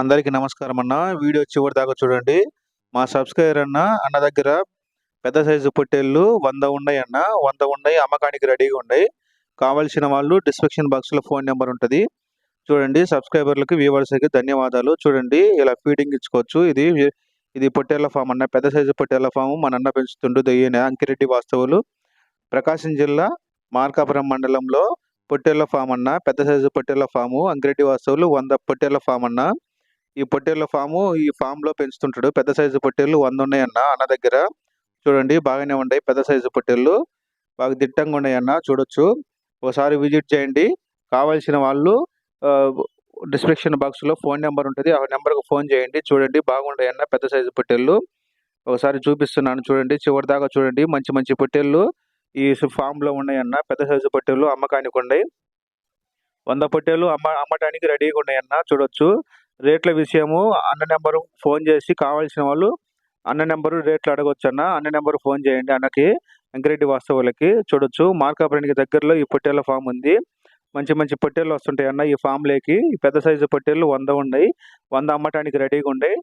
అందరికీ నమస్కారం అన్న. వీడియో చివరి దాకా చూడండి. మా సబ్స్క్రైబర్ అన్న అన్న దగ్గర పెద్ద సైజు పొట్టేళ్ళు వంద ఉన్నాయి అన్న. వంద ఉన్నాయి అమ్మకానికి రెడీగా ఉన్నాయి. కావాల్సిన వాళ్ళు డిస్క్రిప్షన్ బాక్స్లో ఫోన్ నెంబర్ ఉంటుంది. చూడండి సబ్స్క్రైబర్లకి వ్యూవర్స్కి ధన్యవాదాలు. చూడండి ఇలా ఫీడింగ్ ఇచ్చుకోవచ్చు. ఇది ఇది పొట్టేళ్ళ ఫామ్ అన్న. పెద్ద సైజు పొట్టేళ్ళ ఫామ్ మన అన్న పెంచుతుండు దయ్యనే. అంకిరెడ్డి వాస్తవులు. ప్రకాశం జిల్లా మార్కాపురం మండలంలో పొట్టేళ్ళ ఫామ్ అన్న. పెద్ద సైజు పొట్టేళ్ళ ఫాము అంకిరెడ్డి వాస్తవులు వంద పొట్టేళ్ళ ఫామ్ అన్న. ఈ పొట్టేళ్ళ ఫాము ఈ ఫామ్లో పెంచుతుంటాడు. పెద్ద సైజు పొట్టేళ్ళు వంద ఉన్నాయన్న అన్న దగ్గర. చూడండి బాగానే ఉన్నాయి పెద్ద సైజు పొట్టేళ్ళు బాగా దిట్టంగా ఉన్నాయన్న చూడొచ్చు. ఒకసారి విజిట్ చేయండి. కావాల్సిన వాళ్ళు డిస్క్రిప్షన్ బాక్స్లో ఫోన్ నెంబర్ ఉంటుంది. ఆ నెంబర్కి ఫోన్ చేయండి. చూడండి బాగుంటాయన్న పెద్ద సైజు పొట్టేళ్ళు ఒకసారి చూపిస్తున్నాను చూడండి. చివరి దాకా చూడండి. మంచి మంచి పొట్టేళ్ళు ఈ ఫామ్లో ఉన్నాయన్న పెద్ద సైజు పొట్టేళ్ళు అమ్మకానికి ఉన్నాయి. వంద పొట్టేళ్ళు అమ్మ అమ్మటానికి రెడీగా ఉన్నాయన్న చూడొచ్చు. రేట్ల విషయము అన్న నెంబరు ఫోన్ చేసి కావాల్సిన వాళ్ళు అన్న నెంబరు రేట్లు అడగొచ్చు అన్న అన్న నెంబరు ఫోన్ చేయండి అన్నకి వెంకరెడ్డి వాస్తవులకి చూడొచ్చు. మార్కాపురానికి దగ్గరలో ఈ పొట్టేళ్ళ ఫామ్ ఉంది. మంచి మంచి పొట్టేళ్ళు వస్తుంటాయి అన్న ఈ ఫామ్లోకి. పెద్ద సైజు పొట్టేళ్ళు వంద ఉన్నాయి. వంద అమ్మటానికి రెడీగా ఉన్నాయి.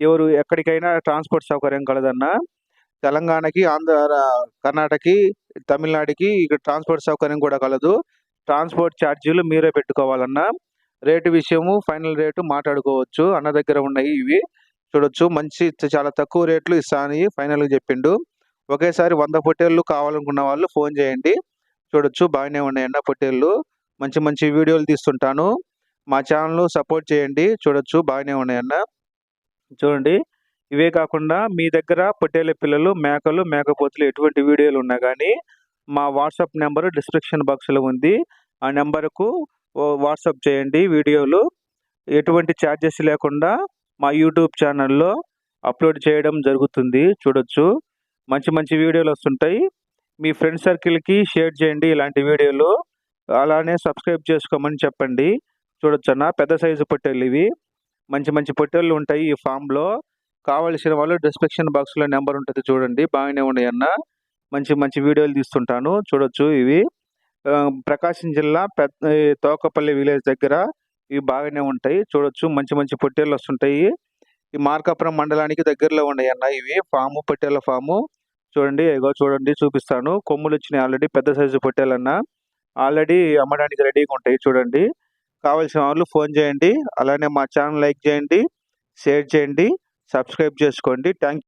ఎవరు ఎక్కడికైనా ట్రాన్స్పోర్ట్ సౌకర్యం కలదన్న. తెలంగాణకి ఆంధ్ర కర్ణాటకకి తమిళనాడుకి ఇక్కడ ట్రాన్స్పోర్ట్ సౌకర్యం కూడా కలదు. ట్రాన్స్పోర్ట్ ఛార్జీలు మీరే పెట్టుకోవాలన్నా. రేటు విషయము ఫైనల్ రేటు మాట్లాడుకోవచ్చు. అన్న దగ్గర ఉన్నాయి ఇవి. చూడొచ్చు. మంచి చాలా తక్కువ రేట్లు ఇస్తానని ఫైనల్గా చెప్పిండు. ఒకేసారి వంద పొట్టేళ్ళు కావాలనుకున్న వాళ్ళు ఫోన్ చేయండి. చూడొచ్చు. బాగానే ఉన్నాయి అన్న పొట్టేళ్ళు మంచి మంచి వీడియోలు తీస్తుంటాను. మా ఛానల్ సపోర్ట్ చేయండి. చూడొచ్చు. బాగానే ఉన్నాయన్న చూడండి. ఇవే కాకుండా మీ దగ్గర పొట్టేళ్ళ పిల్లలు మేకలు మేకపోతులు ఎటువంటి వీడియోలు ఉన్నా కానీ మా వాట్సాప్ నెంబరు డిస్క్రిప్షన్ బాక్స్లో ఉంది. ఆ నెంబర్కు వాట్సాప్ చేయండి వీడియోలు. ఎటువంటి ఛార్జెస్ లేకుండా మా యూట్యూబ్ ఛానల్లో అప్లోడ్ చేయడం జరుగుతుంది. చూడొచ్చు. మంచి మంచి వీడియోలు వస్తుంటాయి. మీ ఫ్రెండ్ సర్కిల్కి షేర్ చేయండి ఇలాంటి వీడియోలు. అలానే సబ్స్క్రైబ్ చేసుకోమని చెప్పండి. చూడొచ్చు అన్న పెద్ద సైజు పొట్టేళ్ళు ఇవి. మంచి మంచి పొట్టేళ్ళు ఉంటాయి ఈ ఫామ్లో కావలసిన వాళ్ళు డిస్క్రిప్షన్ బాక్స్లో నెంబర్ ఉంటుంది చూడండి. బాగానే ఉన్నాయి అన్న. మంచి మంచి వీడియోలు తీస్తుంటాను. చూడొచ్చు ఇవి. ప్రకాశం జిల్లా పెద్ద తోకపల్లి విలేజ్ దగ్గర ఇవి బాగానే ఉంటాయి. చూడొచ్చు. మంచి మంచి పొట్టేళ్ళు వస్తుంటాయి. ఈ మార్కాపురం మండలానికి దగ్గరలో ఉన్నాయి అన్న ఇవి. ఫాము పొట్టేళ్ళ ఫాము. చూడండి. ఏగో చూడండి. చూపిస్తాను. కొమ్ములు వచ్చినాయి ఆల్రెడీ. పెద్ద సైజు పొట్టేళ్ళన్న. ఆల్రెడీ అమ్మడానికి రెడీగా ఉంటాయి. చూడండి. కావాల్సిన వాళ్ళు ఫోన్ చేయండి. అలానే మా ఛానల్ లైక్ చేయండి. షేర్ చేయండి. సబ్స్క్రైబ్ చేసుకోండి. థ్యాంక్